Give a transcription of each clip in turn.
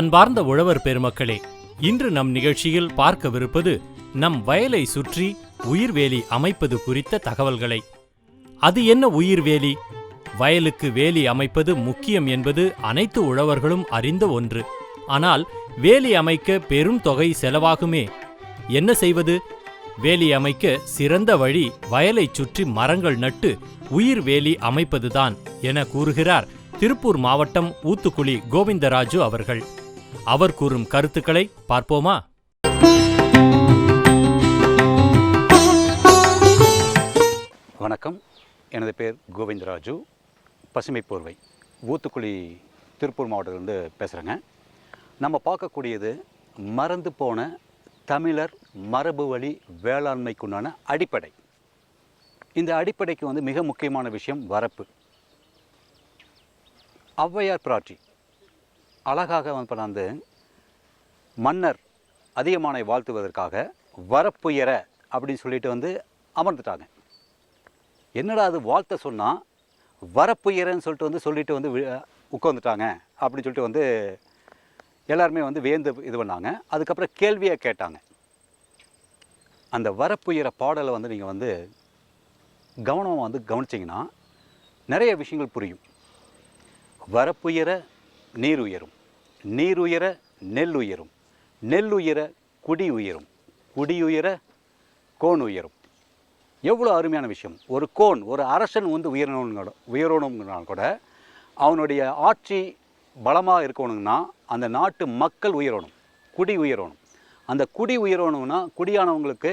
அன்பார்ந்த உழவர் பெருமக்களே இன்று நம் நிகழ்ச்சியில் பார்க்கவிருப்பது நம் வயலை சுற்றி உயிர்வேலி அமைப்பது குறித்த தகவல்களை. அது என்ன உயிர்வேலி? வயலுக்கு வேலி அமைப்பது முக்கியம் என்பது அனைத்து உழவர்களும் அறிந்த ஒன்று. ஆனால் வேலி அமைக்க பெரும் தொகை செலவாகுமே. என்ன செய்வது? வேலி அமைக்க சிறந்த வழி வயலைச் சுற்றி மரங்கள் நட்டு உயிர் வேலி அமைப்பதுதான் என கூறுகிறார் திருப்பூர் மாவட்டம் ஊத்துக்குளி கோவிந்தராஜு அவர்கள். அவர் கூறும் கருத்துக்களை பார்ப்போமா? வணக்கம். எனது பேர் கோவிந்தராஜு. பசுமை போர்வை. ஊத்துக்குழி திருப்பூர் மாவட்டத்திலேருந்து பேசுகிறேங்க நம்ம பார்க்கக்கூடியது மறந்து போன தமிழர் மரபு வழி வேளாண்மைக்குண்டான அடிப்படை. இந்த அடிப்படைக்கு வந்து மிக முக்கியமான விஷயம் வரப்பு. ஔவையார் பிராட்டி. அழகாக வந்து மன்னர் அதிகமானை வாழ்த்துவதற்காக வரப்புயர அப்படின்னு சொல்லிட்டு வந்து அமர்ந்துட்டாங்க. என்னடா அது வாழ்த்த சொன்னால் வரப்புயரன்னு சொல்லிட்டு வந்து சொல்லிட்டு வந்து வி- உட்காந்துட்டாங்க அப்படின்னு சொல்லிட்டு வந்து எல்லாருமே வந்து வேந்து இது பண்ணாங்க. அதுக்கப்புறம் கேள்வியை கேட்டாங்க. அந்த வரப்புயர பாடலை வந்து நீங்கள் வந்து கவனமாக வந்து கவனிச்சிங்கன்னா நிறைய விஷயங்கள் புரியும். வரப்புயர நீர் உயரும். நீர் உயர நெல் உயரும் நெல் உயர குடி உயரும் குடி உயர கோன் உயரும் எவ்வளோ அருமையான விஷயம். ஒரு கோன் ஒரு அரசன் வந்து உயரணுங்க உயரணும்னா கூட அவனுடைய ஆட்சி பலமாக இருக்கணுங்கன்னா அந்த நாட்டு மக்கள் உயரணும் குடி உயரணும் அந்த குடி உயரணும்னா குடியானவங்களுக்கு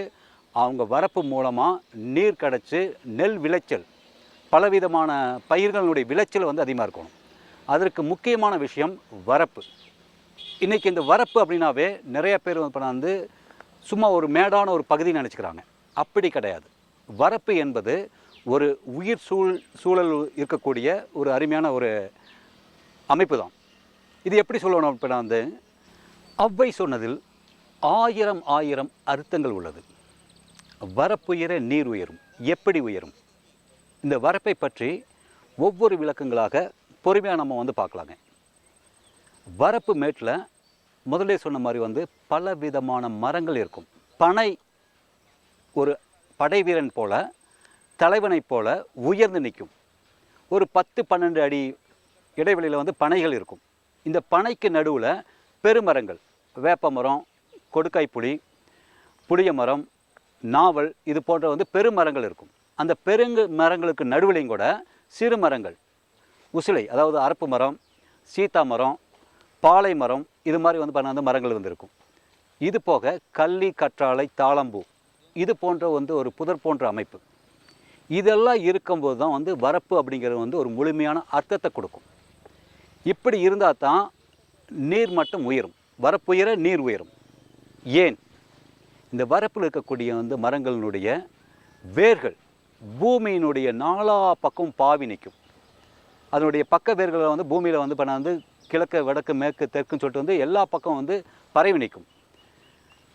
அவங்க வரப்பு மூலமாக நீர் கிடச்சி நெல் விளைச்சல் பலவிதமான பயிர்களுடைய விளைச்சல் வந்து அதிகமாக இருக்கணும். அதற்கு முக்கியமான விஷயம் வரப்பு. இன்றைக்கி இந்த வரப்பு அப்படின்னாவே நிறைய பேர் வந்து வந்து சும்மா ஒரு மேடான ஒரு பகுதி நினச்சிக்கிறாங்க. அப்படி கிடையாது. வரப்பு என்பது ஒரு உயிர் சூழ் சூழல் இருக்கக்கூடிய ஒரு அருமையான ஒரு அமைப்பு தான் இது எப்படி சொல்லணும் அப்படின்னா வந்து அவ்வை சொன்னதில் ஆயிரம் ஆயிரம் அர்த்தங்கள் உள்ளது. வரப்புயர நீர் உயரும். எப்படி உயரும்? இந்த வரப்பை பற்றி ஒவ்வொரு விளக்கங்களாக பொறுமையாக நம்ம வந்து பார்க்கலாங்க. வரப்பு மேட்டில் முதலே சொன்ன மாதிரி வந்து பல விதமான மரங்கள் இருக்கும். பனை ஒரு படை வீரன் போல் தலைவனைப் போல் உயர்ந்து நிற்கும். ஒரு பத்து பன்னெண்டு அடி இடைவெளியில் வந்து பனைகள் இருக்கும். இந்த பனைக்கு நடுவில் பெருமரங்கள் வேப்ப மரம் கொடுக்காய் புளி புளிய மரம் நாவல் இது போன்ற வந்து பெருமரங்கள் இருக்கும். அந்த பெருங்கு மரங்களுக்கு நடுவிலையும் கூட சிறு மரங்கள் உசிலை அதாவது அரப்பு மரம் சீத்தா மரம் பாலை மரம் இது மாதிரி வந்து பண்ண மரங்கள் வந்து இருக்கும் இது போக கள்ளி கற்றாழை தாளம்பூ இது போன்ற வந்து ஒரு புதர் போன்ற அமைப்பு. இதெல்லாம் இருக்கும்போது தான் வந்து வரப்பு அப்படிங்கிறது வந்து ஒரு முழுமையான அர்த்தத்தை கொடுக்கும். இப்படி இருந்தால் தான் நீர் மட்டும் உயரும். வரப்புயர நீர் உயரும். ஏன்? இந்த வரப்பில் இருக்கக்கூடிய வந்து மரங்களினுடைய வேர்கள் பூமியினுடைய நாலா பக்கம் பாவி நிற்கும். அதனுடைய பக்க வேர்களை வந்து பூமியில் வந்து பண்ண வந்து கிழக்கு வடக்கு மேற்கு தெற்குன்னு சொல்லிட்டு வந்து எல்லா பக்கம் வந்து பரவி நிற்கும்.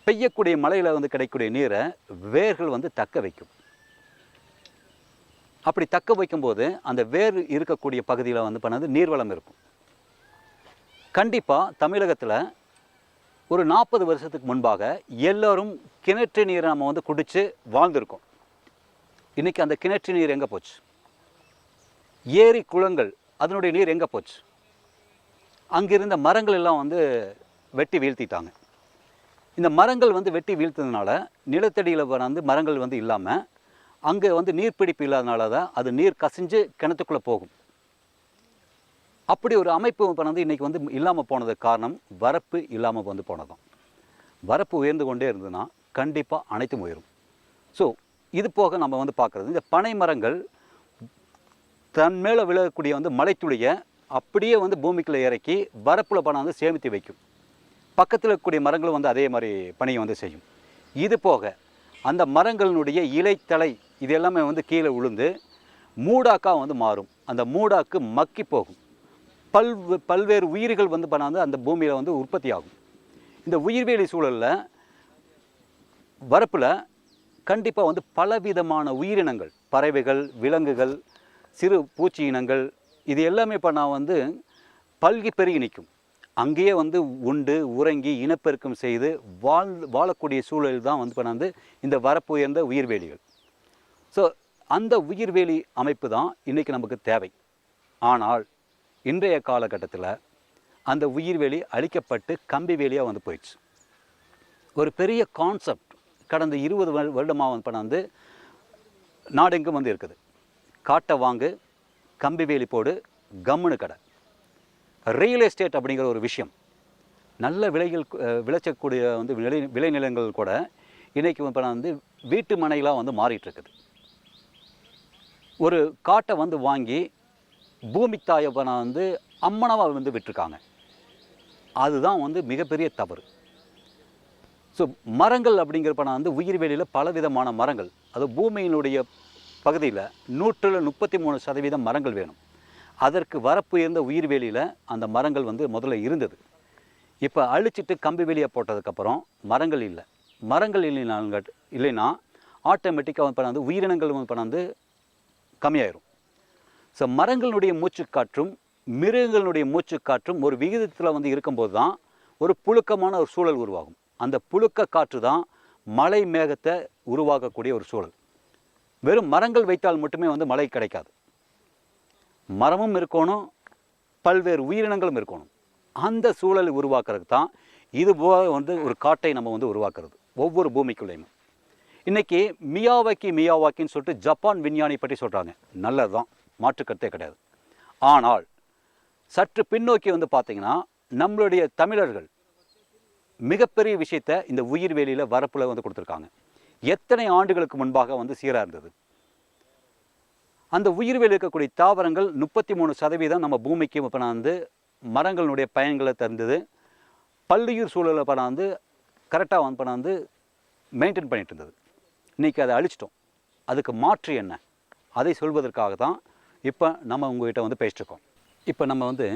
பெய்யக்கூடிய மழையில் வந்து கிடைக்கக்கூடிய நீரை வேர்கள் வந்து தக்க வைக்கும். அப்படி தக்க வைக்கும்போது அந்த வேர் இருக்கக்கூடிய பகுதியில் வந்து பண்ணது நீர்வளம் இருக்கும். கண்டிப்பாக தமிழகத்தில் ஒரு நாற்பது வருஷத்துக்கு முன்பாக எல்லோரும் கிணற்று நீரை நம்ம வந்து குடித்து வாழ்ந்திருக்கோம். இன்றைக்கி அந்த கிணற்று நீர் எங்கே போச்சு? ஏரி குளங்கள் அதனுடைய நீர் எங்கே போச்சு? அங்கிருந்த மரங்கள் எல்லாம் வந்து வெட்டி வீழ்த்திட்டாங்க. இந்த மரங்கள் வந்து வெட்டி வீழ்த்ததுனால நிலத்தடியில் வந்து மரங்கள் வந்து இல்லாமல் அங்கே வந்து நீர் பிடிப்பு இல்லாதனால தான் அது நீர் கசிஞ்சு கிணத்துக்குள்ளே போகும். அப்படி ஒரு அமைப்பு வந்து இன்றைக்கி வந்து இல்லாமல் போனதுக்கு காரணம் வரப்பு இல்லாமல் வந்து போனதும். வரப்பு உயர்ந்து கொண்டே இருந்ததுன்னா கண்டிப்பாக அனைத்தும் உயரும். ஸோ இது போக நம்ம வந்து பார்க்குறது இந்த பனை மரங்கள் தன் மேலே விழக்கூடிய வந்து மலைத்துளியை அப்படியே வந்து பூமிக்குள்ளே இறக்கி வரப்பில் பணம் வந்து சேமித்து வைக்கும். பக்கத்தில் இருக்கக்கூடிய மரங்களும் வந்து அதே மாதிரி பணியை வந்து செய்யும். இது போக அந்த மரங்களினுடைய இலைத்தலை இது எல்லாமே வந்து கீழே விழுந்து மூடாக்காக வந்து மாறும். அந்த மூடாக்கு மக்கி போகும். பல் பல்வேறு உயிர்கள் வந்து பண்ணாந்து அந்த பூமியில் வந்து உற்பத்தி ஆகும். இந்த உயிர்வேலி சூழலில் வரப்பில் கண்டிப்பாக வந்து பலவிதமான உயிரினங்கள் பறவைகள் விலங்குகள் சிறு பூச்சி இனங்கள் இது எல்லாமே இப்போ நான் வந்து பல்கி பெருகி நிற்கும். அங்கேயே வந்து உண்டு உறங்கி இனப்பெருக்கம் செய்து வாழ் வாழக்கூடிய சூழல் தான் வந்து பண்ணாந்து இந்த வரப்பு உயர்ந்த உயிர்வேலிகள். ஸோ அந்த உயிர்வேலி அமைப்பு தான் இன்றைக்கி நமக்கு தேவை. ஆனால் இன்றைய காலகட்டத்தில் அந்த உயிர்வேலி அழிக்கப்பட்டு கம்பி வேலியாக வந்து போயிடுச்சு. ஒரு பெரிய கான்செப்ட் கடந்த இருபது வருடமாக வந்து பண்ணாந்து நாடெங்கும் வந்து இருக்குது. காட்டை வாங்கு கம்பி வேலி போடு கம்முனு கடை. ரியல் எஸ்டேட் அப்படிங்கிற ஒரு விஷயம். நல்ல விலைகள் விளைச்சக்கூடிய வந்து விளை விளைநிலங்கள் கூட இன்றைக்கி இப்போ வந்து வீட்டு மனைகளாக வந்து மாறிட்டுருக்குது. ஒரு காட்டை வந்து வாங்கி பூமி தாயை வந்து அம்மனவாக வந்து விட்டுருக்காங்க. அதுதான் வந்து மிகப்பெரிய தவறு. ஸோ மரங்கள் அப்படிங்கிறப்ப நான் வந்து உயிர்வேலியில் பலவிதமான மரங்கள். அது பூமியினுடைய பகுதியில் நூற்றில் முப்பத்தி மூணு சதவீதம் மரங்கள் வேணும். அதற்கு வரப்பு இருந்த உயிர்வேலியில் அந்த மரங்கள் வந்து முதல்ல இருந்தது. இப்போ அழிச்சிட்டு கம்பி வேலியை போட்டதுக்கப்புறம் மரங்கள் இல்லை. மரங்கள் இல்லைனாங்க இல்லைன்னா ஆட்டோமேட்டிக்காக வந்து வந்து உயிரினங்கள் வந்து வந்து கம்மியாயிரும். ஸோ மரங்களுடைய மூச்சுக்காற்றும் மிருகங்களுடைய மூச்சுக்காற்றும் ஒரு விகிதத்தில் வந்து இருக்கும்போது தான் ஒரு புழுக்கமான ஒரு சூழல் உருவாகும். அந்த புழுக்க காற்று தான் மழை மேகத்தை உருவாக்கக்கூடிய ஒரு சூழல். வெறும் மரங்கள் வைத்தால் மட்டுமே வந்து மழை கிடைக்காது. மரமும் இருக்கணும் பல்வேறு உயிரினங்களும் இருக்கணும். அந்த சூழலை உருவாக்குறதுக்கு தான் இது போக வந்து ஒரு காட்டை நம்ம வந்து உருவாக்குறது ஒவ்வொரு பூமிக்குள்ளேயும். இன்றைக்கி மியாவாக்கி மியாவாக்கின்னு சொல்லிட்டு ஜப்பான் விஞ்ஞானி பற்றி சொல்கிறாங்க நல்லது தான் மாற்றுக்கருத்தே கிடையாது. ஆனால் சற்று பின்னோக்கி வந்து பார்த்திங்கன்னா நம்மளுடைய தமிழர்கள் மிகப்பெரிய விஷயத்தை இந்த உயிர்வேலியில் வரப்பில் வந்து கொடுத்துருக்காங்க. எத்தனை ஆண்டுகளுக்கு முன்பாக வந்து சீராக இருந்தது? அந்த உயிர்வேலி இருக்கக்கூடிய தாவரங்கள் முப்பத்தி மூணு சதவீதம் நம்ம பூமிக்கு இப்போ நான் வந்து மரங்களுடைய பயன்களை தந்தது பல்லுயிர் சூழலை இப்போ நான் வந்து கரெக்டாக வந்து நான் வந்து மெயின்டைன் பண்ணிட்டு இருந்தது. இன்றைக்கி அதை அழிச்சிட்டோம். அதுக்கு மாற்று என்ன? அதை சொல்வதற்காக தான் இப்போ நம்ம உங்ககிட்ட வந்து பேசிட்டுருக்கோம் இப்போ நம்ம வந்து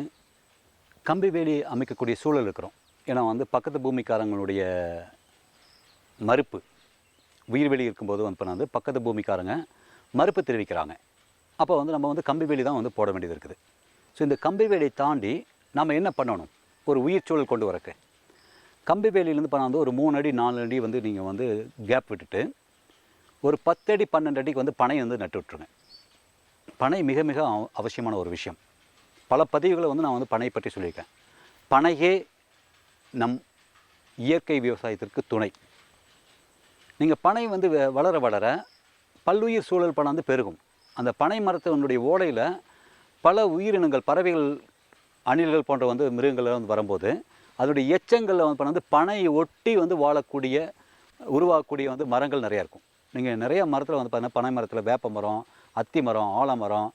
கம்பி வேலி அமைக்கக்கூடிய சூழல் இருக்கிறோம். ஏன்னா வந்து பக்கத்து பூமிக்காரங்களுடைய மறுப்பு உயிர்வெளி இருக்கும்போது வந்து இப்போ வந்து பக்கத்து பூமிக்காரங்க மறுப்பு தெரிவிக்கிறாங்க. அப்போ வந்து நம்ம வந்து கம்பி வேலி தான் வந்து போட வேண்டியது இருக்குது. ஸோ இந்த கம்பி வேலியை தாண்டி நம்ம என்ன பண்ணணும்? ஒரு உயிர் சூழல் கொண்டு வரக்கு. கம்பி வேலியிலேருந்து பண்ண வந்து ஒரு மூணு அடி நாலு அடி வந்து நீங்கள் வந்து கேப் விட்டுட்டு ஒரு பத்தடி பன்னெண்டு அடிக்கு வந்து பனை வந்து நட்டு விட்ருங்க பனை மிக மிக அவ- அவசியமான ஒரு விஷயம். பல பதிவுகளை வந்து நான் வந்து பனை பற்றி சொல்லியிருக்கேன். பனையே நம் இயற்கை விவசாயத்திற்கு துணை. நீங்கள் பனை வந்து வ- வளர வளர பல்லுயிர் சூழல் பணம் வந்து பெருகும். அந்த பனை மரத்தினுடைய ஓலையில் பல உயிரினங்கள் பறவைகள் அணில்கள் போன்ற வந்து மிருகங்கள் வந்து வரும்போது அதனுடைய எச்சங்களில் வந்து பண்ண வந்து பனை ஒட்டி வந்து வாழக்கூடிய உருவாகக்கூடிய வந்து மரங்கள் நிறையா இருக்கும். நீங்கள் நிறைய மரத்தில் வந்து பார்த்தீங்கன்னா பனை மரத்தில் வேப்ப மரம் அத்தி மரம் ஆலமரம்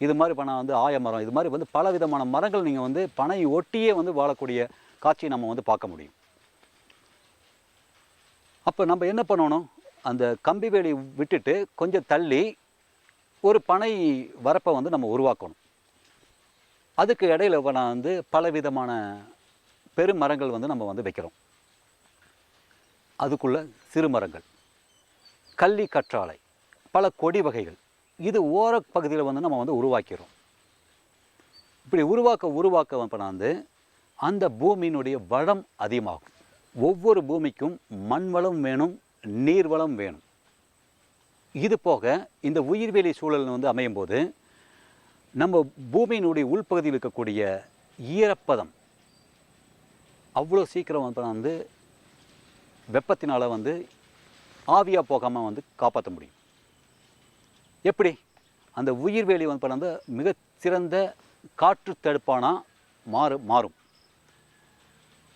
இது மாதிரி பண்ண வந்து ஆயமரம் இது மாதிரி வந்து பல விதமான மரங்கள் நீங்கள் வந்து பனை ஒட்டியே வந்து வாழக்கூடிய காட்சியை நம்ம வந்து பார்க்க முடியும். அப்போ நம்ம என்ன பண்ணணும்? அந்த கம்பி வேலி விட்டுட்டு கொஞ்சம் தள்ளி ஒரு பனை வரப்பை வந்து நம்ம உருவாக்கணும். அதுக்கு இடையில நான் வந்து பல விதமான பெருமரங்கள் வந்து நம்ம வந்து வைக்கிறோம். அதுக்குள்ள சிறு மரங்கள் கள்ளி கற்றாழை பல கொடி வகைகள். இது ஓர பகுதியில் வந்து நம்ம வந்து உருவாக்கிறோம். இப்படி உருவாக்க உருவாக்க இப்போ நான் வந்து அந்த பூமியினுடைய வளம் அதிகமாகும். ஒவ்வொரு பூமிக்கும் மண் வளம் வேணும் நீர் வளம் வேணும். இது போக இந்த உயிர்வேலி சூழல் வந்து அமையும் போது நம்ம பூமியினுடைய உள்பகுதியில் இருக்கக்கூடிய ஈரப்பதம் அவ்வளோ சீக்கிரம் வந்து வந்து வெப்பத்தினால் வந்து ஆவியாக போகாமல் வந்து காப்பாற்ற முடியும். எப்படி? அந்த உயிர்வேலி வந்து இப்ப வந்து காற்று தடுப்பானா மாறு மாறும்.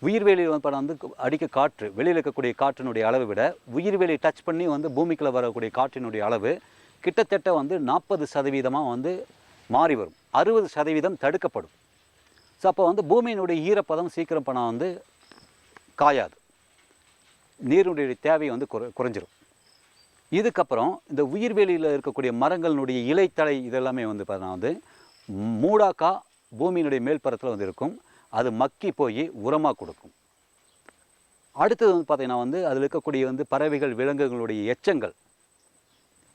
உயிர்வேலி படம் வந்து அடிக்க காற்று வெளியில் இருக்கக்கூடிய காற்றினுடைய அளவை விட உயிர்வேலி டச் பண்ணி வந்து பூமிக்குள்ளே வரக்கூடிய காற்றினுடைய அளவு கிட்டத்தட்ட வந்து நாற்பது சதவீதமாக வந்து மாறி வரும். அறுபது சதவீதம் தடுக்கப்படும். ஸோ அப்போ வந்து பூமியினுடைய ஈரப்பதம் சீக்கிரம் பணம் வந்து காயாது. நீருடைய தேவை வந்து குறை குறைஞ்சிரும். இதுக்கப்புறம் இந்த உயிர்வெளியில் இருக்கக்கூடிய மரங்களினுடைய இலைத்தலை இதெல்லாமே வந்து பார்த்தீங்கன்னா வந்து மூடாக்கா பூமியினுடைய மேல்பரத்தில் வந்து இருக்கும். அது மக்கி போய் உரமாக கொடுக்கும். அடுத்தது வந்து பார்த்தீங்கன்னா வந்து அதில் இருக்கக்கூடிய வந்து பறவைகள் விலங்குகளுடைய எச்சங்கள்.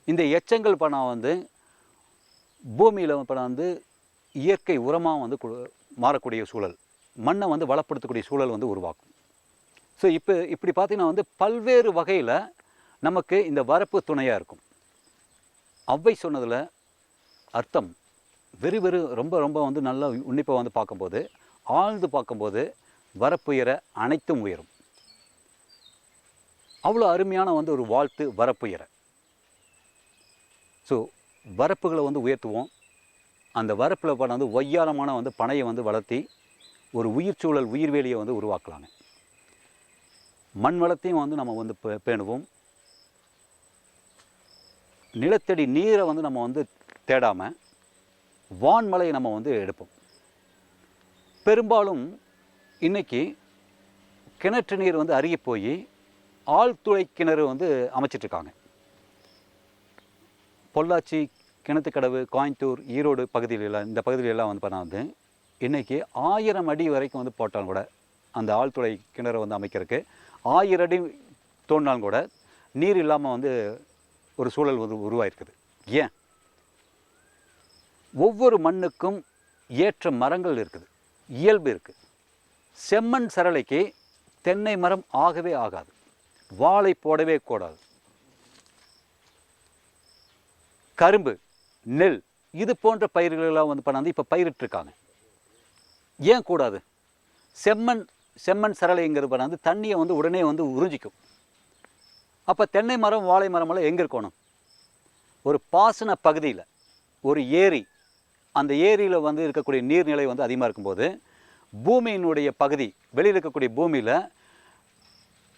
இந்த எச்சங்கள் பணம் வந்து பூமியில் பணம் வந்து இயற்கை உரமாக வந்து கு- மாறக்கூடிய சூழல். மண்ணை வந்து வளப்படுத்தக்கூடிய சூழல் வந்து உருவாக்கும். ஸோ இப்போ இப்படி பார்த்தீங்கன்னா வந்து பல்வேறு வகையில் நமக்கு இந்த வரப்பு துணையாக இருக்கும். ஔவை சொன்னதில் அர்த்தம். வெறு வெறு ரொம்ப ரொம்ப வந்து நல்லா உன்னிப்பாக வந்து பார்க்கும்போது ஆழ்ந்து பார்க்கும்போது வரப்புயர அனைத்தும் உயரும். அவ்வளோ அருமையான வந்து ஒரு வாழ்த்து வரப்புயர. ஸோ வரப்புகளை வந்து உயர்த்துவோம். அந்த வரப்பில் பண்ண வந்து ஒய்யாரமான வந்து பனையை வந்து வளர்த்தி ஒரு உயிர் சூழல் உயிர்வேலியை வந்து உருவாக்கலாங்க. மண் வளத்தையும் வந்து நம்ம வந்து பே- பேணுவோம். நிலத்தடி நீரை வந்து நம்ம வந்து தேடாமல் வான்மலையை நம்ம வந்து எடுப்போம். பெரும்பாலும் இன்றைக்கி கிணற்று நீர் வந்து அருகி போய் ஆழ்துளை கிணறு வந்து அமைச்சிட்ருக்காங்க. பொள்ளாச்சி கிணத்துக்கடவு கோயம்புத்தூர் ஈரோடு பகுதியிலெல்லாம் இந்த பகுதியிலெல்லாம் வந்து பார்த்தா வந்து இன்றைக்கி ஆயிரம் அடி வரைக்கும் வந்து போட்டாலும் கூட அந்த ஆழ்துளை கிணறு வந்து அமைக்கிறதுக்கு ஆயிரம் அடி தோணினாலும் கூட நீர் இல்லாமல் வந்து ஒரு சூழல் வந்து உருவாயிருக்குது. ஏன்? ஒவ்வொரு மண்ணுக்கும் ஏற்ற மரங்கள் இருக்குது. இயல்பு இருக்குது செம்மண் சரளைக்கு தென்னை மரம் ஆகவே ஆகாது. வாழை போடவே கூடாது. கரும்பு நெல் இது போன்ற பயிர்களெல்லாம் வந்து பண்ணாந்து இப்போ பயிரிட்டிருக்காங்க. ஏன் கூடாது? செம்மண் செம்மண் சரளைங்கிறது பண்ணாந்து தண்ணியை வந்து உடனே வந்து உறிஞ்சிக்கும். அப்போ தென்னை மரம் வாழை மரமெல்லாம் எங்கே இருக்கணும்? ஒரு பாசன பகுதியில் ஒரு ஏரி அந்த ஏரியில் வந்து இருக்கக்கூடிய நீர்நிலை வந்து அதிகமாக இருக்கும்போது பூமியினுடைய பகுதி வெளியில் இருக்கக்கூடிய பூமியில்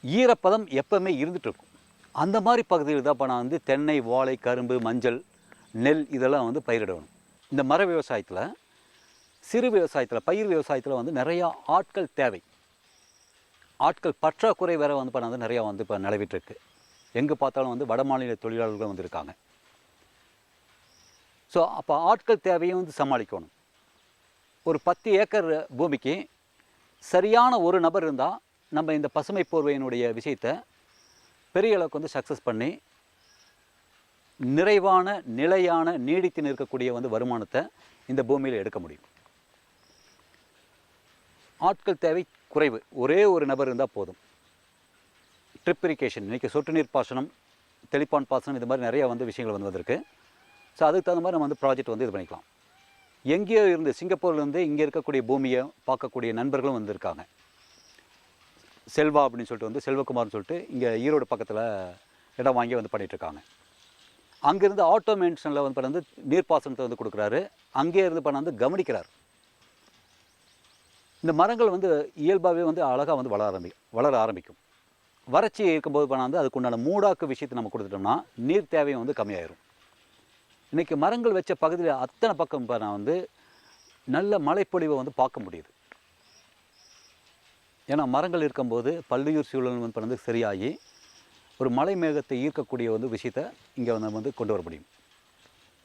ஈரப்பதம் எப்பவுமே இருந்துட்டு இருக்கும் அந்த மாதிரி பகுதியில் தான் இப்போ நான் வந்து தென்னை வாழை கரும்பு மஞ்சள் நெல் இதெல்லாம் வந்து பயிரிடணும். இந்த மர விவசாயத்தில் சிறு விவசாயத்தில் பயிர் விவசாயத்தில் வந்து நிறையா ஆட்கள் தேவை. ஆட்கள் பற்றாக்குறை வேறு வந்து இப்போ வந்து நிறையா வந்து இப்போ நிலவிட்டுருக்கு. எங்கே பார்த்தாலும் வந்து வட மாநில தொழிலாளர்கள் வந்து இருக்காங்க. ஸோ அப்போ ஆட்கள் தேவையும் வந்து சமாளிக்கணும். ஒரு பத்து ஏக்கர் பூமிக்கு சரியான ஒரு நபர் இருந்தால் நம்ம இந்த பசுமை போர்வையினுடைய விஷயத்தை பெரிய அளவுக்கு வந்து சக்ஸஸ் பண்ணி நிறைவான நிலையான நீடித்து நிற்கக்கூடிய வந்து வருமானத்தை இந்த பூமியில் எடுக்க முடியும். ஆட்கள் தேவை குறைவு. ஒரே ஒரு நபர் இருந்தால் போதும். ட்ரிப் இரிகேஷன் இன்றைக்கி சொட்டு நீர் பாசனம் தெளிப்பான் பாசனம் இது மாதிரி நிறைய வந்து விஷயங்கள் வந்து வந்திருக்கு. ஸோ அதுக்கு தகுந்த மாதிரி நம்ம வந்து ப்ராஜெக்ட் வந்து இது பண்ணிக்கலாம். எங்கேயோ இருந்து சிங்கப்பூர்லேருந்து இங்கே இருக்கக்கூடிய பூமியை பார்க்கக்கூடிய நண்பர்களும் வந்திருக்காங்க செல்வா அப்படின்னு சொல்லிட்டு வந்து செல்வகுமார்னு சொல்லிட்டு இங்கே ஈரோடு பக்கத்தில் இடம் வாங்கி வந்து பண்ணிகிட்ருக்காங்க இருக்காங்க. அங்கேருந்து ஆட்டோமேஷனில் வந்து பண்ண வந்து நீர்ப்பாசனத்தை வந்து கொடுக்குறாரு. அங்கே இருந்து பண்ண வந்து கவனிக்கிறார். இந்த மரங்கள் வந்து இயல்பாகவே வந்து அழகாக வந்து வளர ஆரம்பி வளர ஆரம்பிக்கும். வறட்சி இருக்கும்போது பண்ண வந்து அதுக்குண்டான மூடாக்கு விஷயத்தை நம்ம கொடுத்துட்டோம்னா நீர் தேவையும் வந்து கம்மியாயிரும். இன்றைக்கி மரங்கள் வச்ச பகுதியில் அத்தனை பக்கம் இப்போ நான் வந்து நல்ல மழைப்பொழிவை வந்து பார்க்க முடியுது. ஏன்னா மரங்கள் இருக்கும்போது பல்லுயிர் சூழல் வந்து வந்து சரியாகி ஒரு மலை மேகத்தை ஈர்க்கக்கூடிய வந்து விஷயத்தை இங்கே வந்து வந்து கொண்டு வர முடியும்.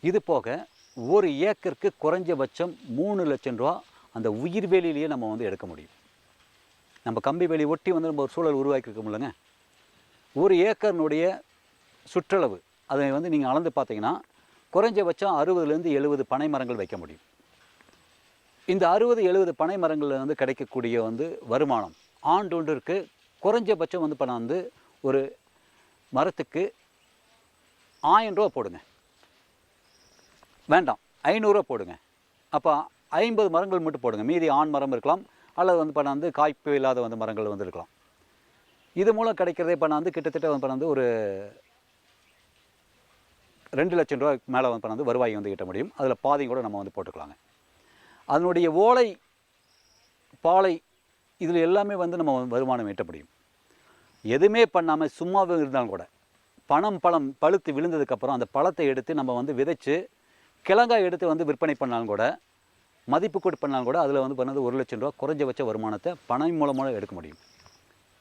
இது போக ஒரு ஏக்கருக்கு குறைஞ்சபட்சம் மூணு லட்சம் ரூபா அந்த உயிர் வேலியிலேயே நம்ம வந்து எடுக்க முடியும். நம்ம கம்பி வேலி ஒட்டி வந்து நம்ம ஒரு சூழல் உருவாக்கியிருக்கோம்லங்க ஒரு ஏக்கர்னுடைய சுற்றளவு அதை வந்து நீங்கள் அளந்து பார்த்தீங்கன்னா குறைஞ்சபட்சம் அறுபதுலேருந்து எழுபது பனை மரங்கள் வைக்க முடியும். இந்த அறுபது எழுபது பனை மரங்களில் வந்து கிடைக்கக்கூடிய வந்து வருமானம் ஆண்டொன்றிற்கு குறைஞ்சபட்சம் வந்து பணம் வந்து ஒரு மரத்துக்கு ஆயிரம் ரூபா போடுங்க. வேண்டாம் ஐநூறுரூவா போடுங்க. அப்போ ஐம்பது மரங்கள் மட்டும் போடுங்க. மீதி ஆண் மரம் இருக்கலாம் அல்லது வந்து பண்ண வந்து காய்ப்பு இல்லாத வந்து மரங்கள் வந்து இருக்கலாம். இது மூலம் கிடைக்கிறதே பண்ண வந்து கிட்டத்தட்ட வந்து பண்ண வந்து ஒரு ரெண்டு லட்சம் ரூபா மேலே வந்து பண்ண வந்து வருவாய் வந்து ஈட்ட முடியும். அதில் பாதி கூட நம்ம வந்து போட்டுக்கலாங்க. அதனுடைய ஓலை பாலை இதில் எல்லாமே வந்து நம்ம வருமானம் ஈட்ட முடியும். எதுவுமே பண்ணாமல் சும்மாவும் இருந்தாலும் கூட பணம் பழம் பழுத்து விழுந்ததுக்கப்புறம் அந்த பழத்தை எடுத்து நம்ம வந்து விதைச்சு கிழங்காய் எடுத்து வந்து விற்பனை பண்ணாலும் கூட மதிப்பு கூட்டு பண்ணாலும் கூட அதில் வந்து பண்ணது ஒரு லட்சம் ரூபா குறைஞ்சபட்ச வருமானத்தை பணம் மூலமாக எடுக்க முடியும்.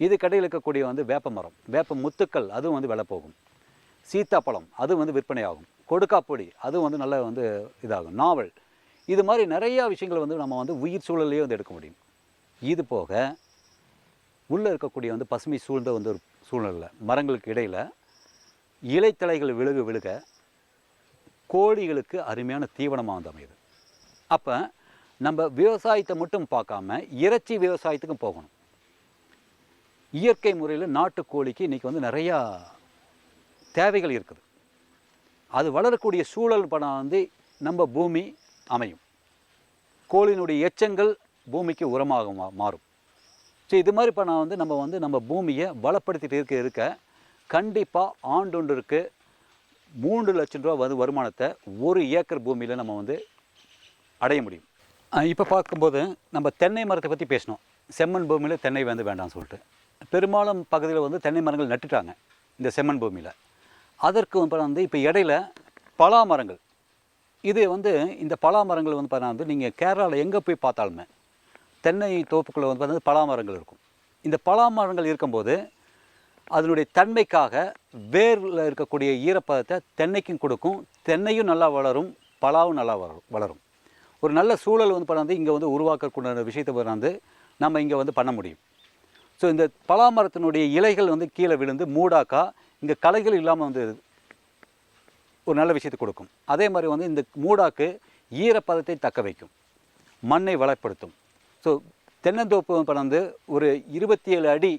இது கடையில் இருக்கக்கூடிய வந்து வேப்ப மரம் வேப்ப முத்துக்கள் அதுவும் வந்து விலை போகும். சீத்தாப்பழம் அது வந்து விற்பனையாகும். கொடுக்காப்பொடி அதுவும் வந்து நல்ல வந்து இதாகும். நாவல் இது மாதிரி நிறையா விஷயங்கள் வந்து நம்ம வந்து உயிர் சூழலையே வந்து எடுக்க முடியும். இது போக உள்ளே இருக்கக்கூடிய வந்து பசுமை சூழ்ந்த வந்து ஒரு சூழ்நிலை மரங்களுக்கு இடையில் இலைத்தலைகள் விழுக விழுக கோழிகளுக்கு அருமையான தீவனமாக வந்து அமையுது. அப்போ நம்ம விவசாயத்தை மட்டும் பார்க்காம இறைச்சி விவசாயத்துக்கும் போகணும். இயற்கை முறையில் நாட்டுக்கோழிக்கு இன்றைக்கி வந்து நிறையா தேவைகள் இருக்குது. அது வளரக்கூடிய சூழல் படம் வந்து நம்ம பூமி அமையும். கோழினுடைய எச்சங்கள் பூமிக்கு உரமாக மா- மாறும். ஸோ இது மாதிரி பணம் வந்து நம்ம வந்து நம்ம பூமியை வளப்படுத்திகிட்டு இருக்க இருக்க கண்டிப்பாக ஆண்டொன்றுக்கு மூன்று லட்சம் ரூபா வந்து வருமானத்தை ஒரு ஏக்கர் பூமியில் நம்ம வந்து அடைய முடியும். இப்போ பார்க்கும்போது நம்ம தென்னை மரத்தை பற்றி பேசினோம் செம்மண் பூமியில் தென்னை வந்து வேண்டாம்னு சொல்லிட்டு. பெரும்பாலும் பகுதியில் வந்து தென்னை மரங்கள் நட்டுட்டாங்க. இந்த செம்மண் பூமியில். அதற்கு வந்து வந்து இப்போ இடையில பலா மரங்கள் இது வந்து இந்த பலா மரங்கள் வந்து பார்த்தா வந்து நீங்கள் கேரளாவில் எங்கே போய் பார்த்தாலுமே தென்னை தோப்புக்குள்ளே வந்து பார்த்தா பலா மரங்கள் இருக்கும். இந்த பலா மரங்கள் இருக்கும்போது அதனுடைய தன்மைக்காக வேரில் இருக்கக்கூடிய ஈரப்பதத்தை தென்னைக்கும் கொடுக்கும். தென்னையும் நல்லா வளரும் பலாவும் நல்லா வளரும் வளரும். ஒரு நல்ல சூழல் வந்து பண்ணாந்து இங்கே வந்து உருவாக்கக்கூடிய விஷயத்தை வந்து நம்ம இங்கே வந்து பண்ண முடியும். ஸோ இந்த பலா மரத்தினுடைய இலைகள் வந்து கீழே விழுந்து மூடாக்கா இங்கே களைகள் இல்லாமல் வந்து ஒரு நல்ல விஷயத்தை கொடுக்கும். அதே மாதிரி வந்து இந்த மூடாக்கு ஈரப்பதத்தை தக்க வைக்கும். மண்ணை வளப்படுத்தும். ஸோ தென்னந்தோப்பு இப்போ வந்து ஒரு இருபத்தி ஏழு அடி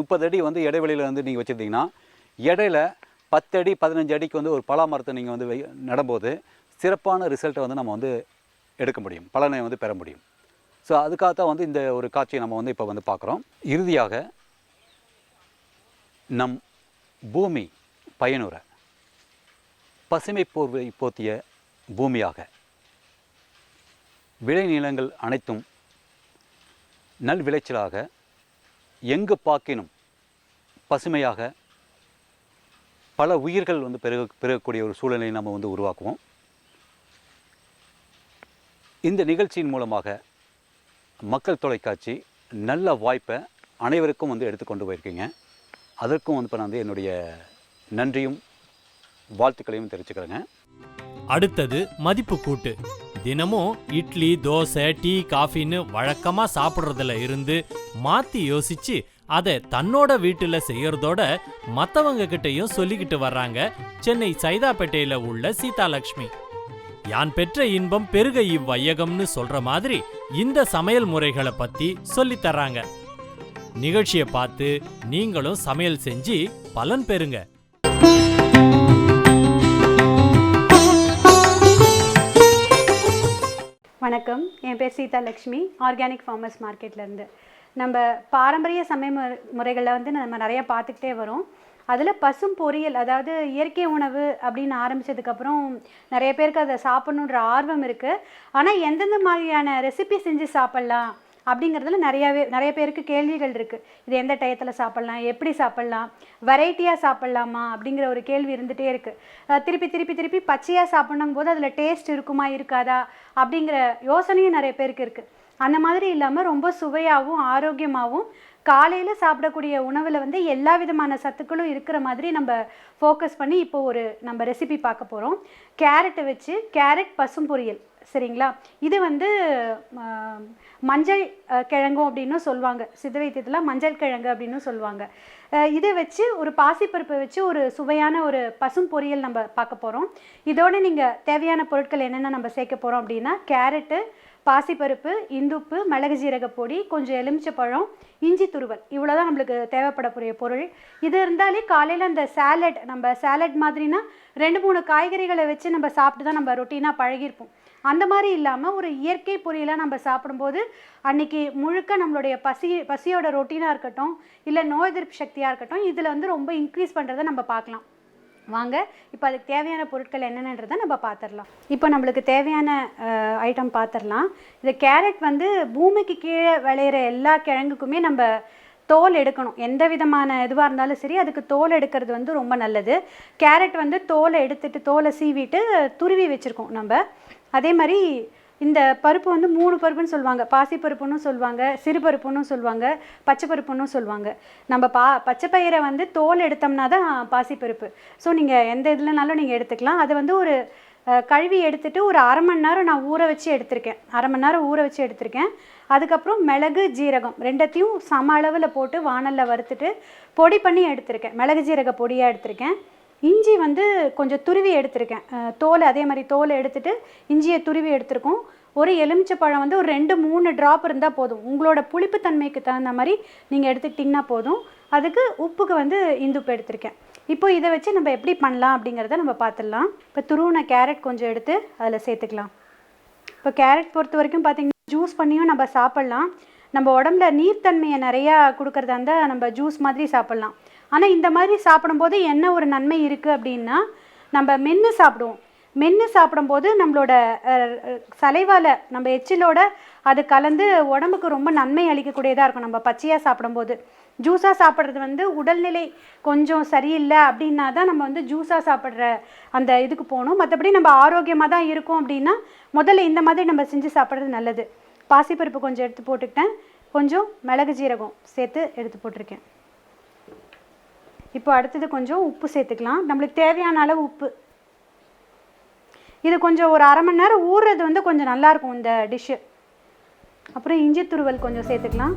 முப்பது அடி வந்து இடைவெளியில் வந்து நீங்கள் வச்சுருந்தீங்கன்னா இடையில பத்து அடி பதினஞ்சு அடிக்கு வந்து ஒரு பலா மரத்தை நீங்கள் வந்து வை நடும்போது சிறப்பான ரிசல்ட்டை வந்து நம்ம வந்து எடுக்க முடியும். பலனை வந்து பெற முடியும். ஸோ அதுக்காகத்தான் வந்து இந்த ஒரு காட்சியை நம்ம வந்து இப்போ வந்து பார்க்குறோம். இறுதியாக நம் பூமி பயனுற. பசுமை போர்வை போத்திய பூமியாக. விளைநிலங்கள் அனைத்தும் நல் விளைச்சலாக எங்கு பார்க்கினும் பசுமையாக பல உயிர்கள் வந்து பெருக பெருகக்கூடிய ஒரு சூழலை நம்ம வந்து உருவாக்குவோம். இந்த நிகழ்ச்சியின் மூலமாக மக்கள் தொலைக்காட்சி நல்ல வாய்ப்பை அனைவருக்கும் வந்து எடுத்துக்கொண்டு போயிருக்கீங்க. அதற்கும் வந்து இப்போ நான் வந்து என்னுடைய நன்றியும் வாழ்த்துக்களையும் தெரிவிச்சுக்கிறேங்க. அடுத்தது மதிப்பு கூட்டு. தினமும் இட்லி தோசை டீ காஃபின்னு வழக்கமாக சாப்பிட்றதுல இருந்து மாற்றி யோசிச்சு அதை தன்னோட வீட்டில் செய்யறதோட மற்றவங்க கிட்டையும் சொல்லிக்கிட்டு வர்றாங்க சென்னை சைதாப்பேட்டையில் உள்ள சீதாலட்சுமி யான் பெற்ற இன்பம் பெருக இவ்வையகம்னு சொல்ற மாதிரி இந்த சமையல் முறைகளை பத்தி சொல்லித் தர்றாங்க. நிகழ்ச்சியை பார்த்து நீங்களும் சமையல் செஞ்சு பலன் பெறுங்க. வணக்கம். என் பேர் சீதா லக்ஷ்மி ஆர்கானிக் ஃபார்மர்ஸ் மார்க்கெட்லேருந்து நம்ம பாரம்பரிய சமையல் முறை- வந்து நம்ம நிறையா பார்த்துக்கிட்டே வரோம். அதில் பசும் பொரியல் அதாவது இயற்கை உணவு அப்படின்னு ஆரம்பிச்சதுக்கப்புறம் நிறைய பேருக்கு அதை சாப்பிட்ணுன்ற ஆர்வம் இருக்குது ஆனால் எந்தெந்த மாதிரியான ரெசிபி செஞ்சு சாப்பிட்லாம்? அப்படிங்கிறதுல நிறையாவே நிறைய பேருக்கு கேள்விகள் இருக்குது இது எந்த டயத்தில் சாப்பிட்லாம் எப்படி சாப்பிட்லாம் வெரைட்டியாக சாப்பிட்லாமா அப்படிங்கிற ஒரு கேள்வி இருந்துகிட்டே இருக்குது திருப்பி திருப்பி திருப்பி பச்சையாக சாப்பிடணும் போது அதில் டேஸ்ட் இருக்குமா இருக்காதா அப்படிங்கிற யோசனையும் நிறைய பேருக்கு இருக்குது அந்த மாதிரி இல்லாமல் ரொம்ப சுவையாகவும் ஆரோக்கியமாகவும் காலையில் சாப்பிடக்கூடிய உணவில் வந்து எல்லா விதமான சத்துக்களும் இருக்கிற மாதிரி நம்ம ஃபோக்கஸ் பண்ணி இப்போ ஒரு நம்ம ரெசிபி பார்க்க போகிறோம் கேரட்டை வச்சு கேரட் பசும் பொரியல் சரிங்களா? இது வந்து மஞ்சள் கிழங்கும் அப்படின்னு சொல்லுவாங்க. சித்த வைத்தியத்தில் மஞ்சள் கிழங்கு அப்படின்னு சொல்லுவாங்க. இதை வச்சு ஒரு பாசிப்பருப்பை வச்சு ஒரு சுவையான ஒரு பசும் பொரியல் நம்ம பார்க்க போகிறோம் இதோட நீங்கள் தேவையான பொருட்கள் என்னென்ன நம்ம சேர்க்க போகிறோம் அப்படின்னா கேரட்டு பாசிப்பருப்பு இந்துப்பு மிளகு ஜீரக பொடி கொஞ்சம் எலுமிச்சப்பழம் இஞ்சி துருவல். இவ்வளோ தான் நம்மளுக்கு தேவைப்படக்கூடிய பொருள். இது இருந்தாலே காலையில் அந்த சாலட் நம்ம சாலட் மாதிரினா ரெண்டு மூணு காய்கறிகளை வச்சு நம்ம சாப்பிட்டு தான் நம்ம ரொட்டீனாக பழகியிருப்போம். அந்த மாதிரி இல்லாமல் ஒரு இயற்கை பொரியலாக நம்ம சாப்பிடும்போது அன்னைக்கு முழுக்க நம்மளுடைய பசி பசியோட ரொட்டீனாக இருக்கட்டும் இல்லை நோய் எதிர்ப்பு சக்தியாக இருக்கட்டும் இதில் வந்து ரொம்ப இன்க்ரீஸ் பண்ணுறதை நம்ம பார்க்கலாம். வாங்க இப்போ அதுக்கு தேவையான பொருட்கள் என்னென்னன்றதை நம்ம பார்த்துடலாம். இப்போ நம்மளுக்கு தேவையான ஐட்டம் பார்த்துடலாம். இந்த கேரட் வந்து பூமிக்கு கீழே விளையிற எல்லா கிழங்குக்குமே நம்ம தோல் எடுக்கணும். எந்த விதமான இதுவாக இருந்தாலும் சரி அதுக்கு தோல் எடுக்கிறது வந்து ரொம்ப நல்லது. கேரட் வந்து தோலை எடுத்துட்டு தோலை சீவிட்டு துருவி வச்சுருக்கோம் நம்ம. அதே மாதிரி இந்த பருப்பு வந்து மூணு பருப்புன்னு சொல்லுவாங்க. பாசிப்பருப்புன்னு சொல்லுவாங்க சிறுபருப்புன்னு சொல்லுவாங்க பச்சைப்பருப்புன்னு சொல்லுவாங்க. நம்ம பா பச்சை பயிரை வந்து தோல் எடுத்தோம்னா தான் பாசிப்பருப்பு ஸோ நீங்கள் எந்த இதுலனாலும் நீங்கள் எடுத்துக்கலாம். அது வந்து ஒரு கழுவி எடுத்துட்டு ஒரு அரை மணி நேரம் நான் ஊற வச்சு எடுத்திருக்கேன். அரை மணி நேரம் ஊற வச்சு எடுத்திருக்கேன். அதுக்கப்புறம் மிளகு ஜீரகம் ரெண்டத்தையும் சம அளவில் போட்டு வாணலில் வறுத்துட்டு பொடி பண்ணி எடுத்திருக்கேன். மிளகு ஜீரக பொடியாக எடுத்திருக்கேன். இஞ்சி வந்து கொஞ்சம் துருவி எடுத்திருக்கேன். தோலை அதே மாதிரி தோலை எடுத்துட்டு இஞ்சியை துருவி எடுத்திருக்கோம். ஒரு எலுமிச்சை பழம் வந்து ஒரு ரெண்டு மூணு ட்ராப் இருந்தால் போதும். உங்களோட புளிப்பு தன்மைக்கு தகுந்த மாதிரி நீங்கள் எடுத்துக்கிட்டிங்கன்னா போதும். அதுக்கு உப்புக்கு வந்து இந்துப்பு எடுத்திருக்கேன். இப்போ இதை வச்சு நம்ம எப்படி பண்ணலாம் அப்படிங்கிறத நம்ம பார்த்துடலாம். இப்போ துருவின கேரட் கொஞ்சம் எடுத்து அதில் சேர்த்துக்கலாம். இப்போ கேரட் பொறுத்த வரைக்கும் பார்த்தீங்கன்னா ஜூஸ் பண்ணியும் நம்ம சாப்பிட்லாம். நம்ம உடம்புல நீர்த்தன்மையை நிறையா கொடுக்குறதா இருந்தால் நம்ம ஜூஸ் மாதிரி சாப்பிட்லாம். ஆனால் இந்த மாதிரி சாப்பிடும்போது என்ன ஒரு நன்மை இருக்குது அப்படின்னா நம்ம மென்று சாப்பிடுவோம். மென்று சாப்பிடும்போது நம்மளோட சலைவால் நம்ம எச்சிலோட அது கலந்து உடம்புக்கு ரொம்ப நன்மை அளிக்கக்கூடியதாக இருக்கும். நம்ம பச்சையாக சாப்பிடும்போது. ஜூஸாக சாப்பிட்றது வந்து உடல்நிலை கொஞ்சம் சரியில்லை அப்படின்னா தான் நம்ம வந்து ஜூஸாக சாப்பிட்ற அந்த இதுக்கு போகணும். மற்றபடி நம்ம ஆரோக்கியமாக தான் இருக்கோம் அப்படின்னா முதல்ல இந்த மாதிரி நம்ம செஞ்சு சாப்பிட்றது நல்லது. பாசிப்பருப்பு கொஞ்சம் எடுத்து போட்டுக்கிட்டேன். கொஞ்சம் மிளகு ஜீரகம் சேர்த்து எடுத்து போட்டிருக்கேன். இப்போ அடுத்தது கொஞ்சம் உப்பு சேர்த்துக்கலாம். நம்மளுக்கு தேவையான அளவு உப்பு. இது கொஞ்சம் ஒரு அரை மணி நேரம் ஊறுறது வந்து கொஞ்சம் நல்லாயிருக்கும் இந்த டிஷ்ஷு அப்புறம் இஞ்சி துருவல் கொஞ்சம் சேர்த்துக்கலாம்.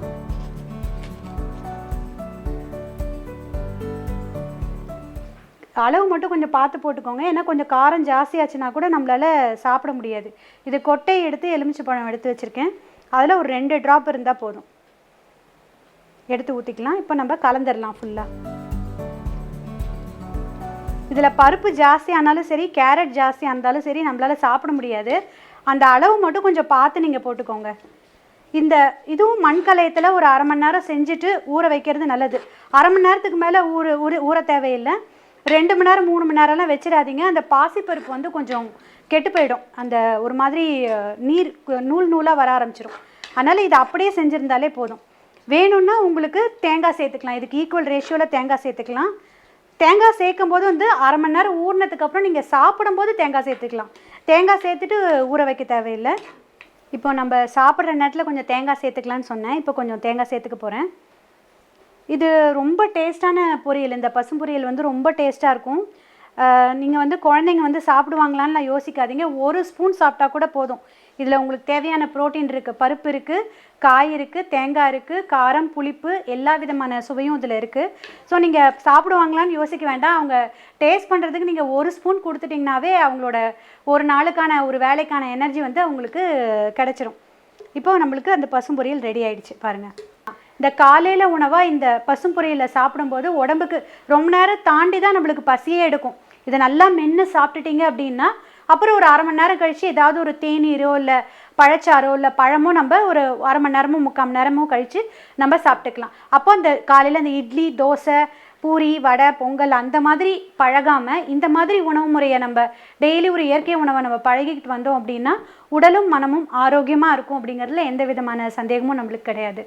அளவு மட்டும் கொஞ்சம் பார்த்து போட்டுக்கோங்க. ஏன்னா கொஞ்சம் காரம் ஜாஸ்தியாச்சுன்னா கூட நம்மளால் சாப்பிட முடியாது. இது கொட்டை எடுத்து எலுமிச்சை பழம் எடுத்து வச்சுருக்கேன். அதில் ஒரு ரெண்டு ட்ராப் இருந்தால் போதும். எடுத்து ஊற்றிக்கலாம் இப்போ நம்ம கலந்துடலாம் ஃபுல்லாக இதில் பருப்பு ஜாஸ்தியானாலும் சரி கேரட் ஜாஸ்தியாக இருந்தாலும் சரி நம்மளால சாப்பிட முடியாது. அந்த அளவு மட்டும் கொஞ்சம் பார்த்து நீங்கள் போட்டுக்கோங்க. இந்த இதுவும் மண் கலையத்தில் ஒரு அரை மணி நேரம் செஞ்சுட்டு ஊற வைக்கிறது நல்லது. அரை மணி நேரத்துக்கு மேலே ஊற ஊற ஊற தேவையில்லை. ரெண்டு மணி நேரம் மூணு மணி நேரம்லாம் வச்சிடாதீங்க. அந்த பாசிப்பருப்பு வந்து கொஞ்சம் கெட்டு போயிடும். அந்த ஒரு மாதிரி நீர் நூல் நூலாக வர ஆரம்பிச்சிடும் அதனால் இதை அப்படியே செஞ்சுருந்தாலே போதும். வேணும்னா உங்களுக்கு தேங்காய் சேர்த்துக்கலாம். இதுக்கு ஈக்குவல் ரேஷியோவில் தேங்காய் சேர்த்துக்கலாம். தேங்காய் சேர்க்கும் போது வந்து அரை மணி நேரம் ஊறினதுக்கப்புறம் நீங்கள் சாப்பிடும்போது தேங்காய் சேர்த்துக்கலாம். தேங்காய் சேர்த்துட்டு ஊற வைக்க தேவையில்லை. இப்போ நம்ம சாப்பிட்ற நேரத்தில் கொஞ்சம் தேங்காய் சேர்த்துக்கலான்னு சொன்னேன். இப்போ கொஞ்சம் தேங்காய் சேர்த்துக்க போகிறேன் இது ரொம்ப டேஸ்டான பொரியல். இந்த பசும் பொரியல் வந்து ரொம்ப டேஸ்ட்டாக இருக்கும். நீங்கள் வந்து குழந்தைங்க வந்து சாப்பிடுவாங்களான்னு யோசிக்காதீங்க. ஒரு ஸ்பூன் சாப்பிட்டா கூட போதும். இதில் உங்களுக்கு தேவையான புரோட்டீன் இருக்குது பருப்பு இருக்குது காய் இருக்குது தேங்காய் இருக்குது காரம் புளிப்பு எல்லா விதமான சுவையும் இதில் இருக்குது ஸோ நீங்கள் சாப்பிடுவாங்களான்னு யோசிக்க வேண்டாம். அவங்க டேஸ்ட் பண்ணுறதுக்கு நீங்கள் ஒரு ஸ்பூன் கொடுத்துட்டிங்கனாவே அவங்களோட ஒரு நாளுக்கான ஒரு வேலைக்கான எனர்ஜி வந்து அவங்களுக்கு கிடச்சிரும். இப்போ நம்மளுக்கு அந்த பசும் பொரியல் ரெடி ஆயிடுச்சு பாருங்கள் இந்த காலையில் உணவாக இந்த பசும் சாப்பிடும்போது உடம்புக்கு ரொம்ப நேரம் தாண்டி தான் நம்மளுக்கு பசியே எடுக்கும். இதை நல்லா மென்று சாப்பிட்டுட்டீங்க அப்படின்னா அப்புறம் ஒரு அரை மணி நேரம் கழித்து ஏதாவது ஒரு தேநீரோ இல்லை பழச்சாரோ இல்லை பழமோ நம்ம ஒரு அரை மணி நேரமோ முக்கால் மணி நேரமோ கழித்து நம்ம சாப்பிட்டுக்கலாம். அப்போ அந்த காலையில் அந்த இட்லி தோசை பூரி வடை பொங்கல் அந்த மாதிரி பழகாமல் இந்த மாதிரி உணவு முறையை நம்ம டெய்லி ஒரு இயற்கை உணவை நம்ம பழகிக்கிட்டு வந்தோம் அப்படின்னா உடலும் மனமும் ஆரோக்கியமாக இருக்கும் அப்படிங்கிறதுல எந்த விதமான சந்தேகமும் நம்மளுக்கு கிடையாது.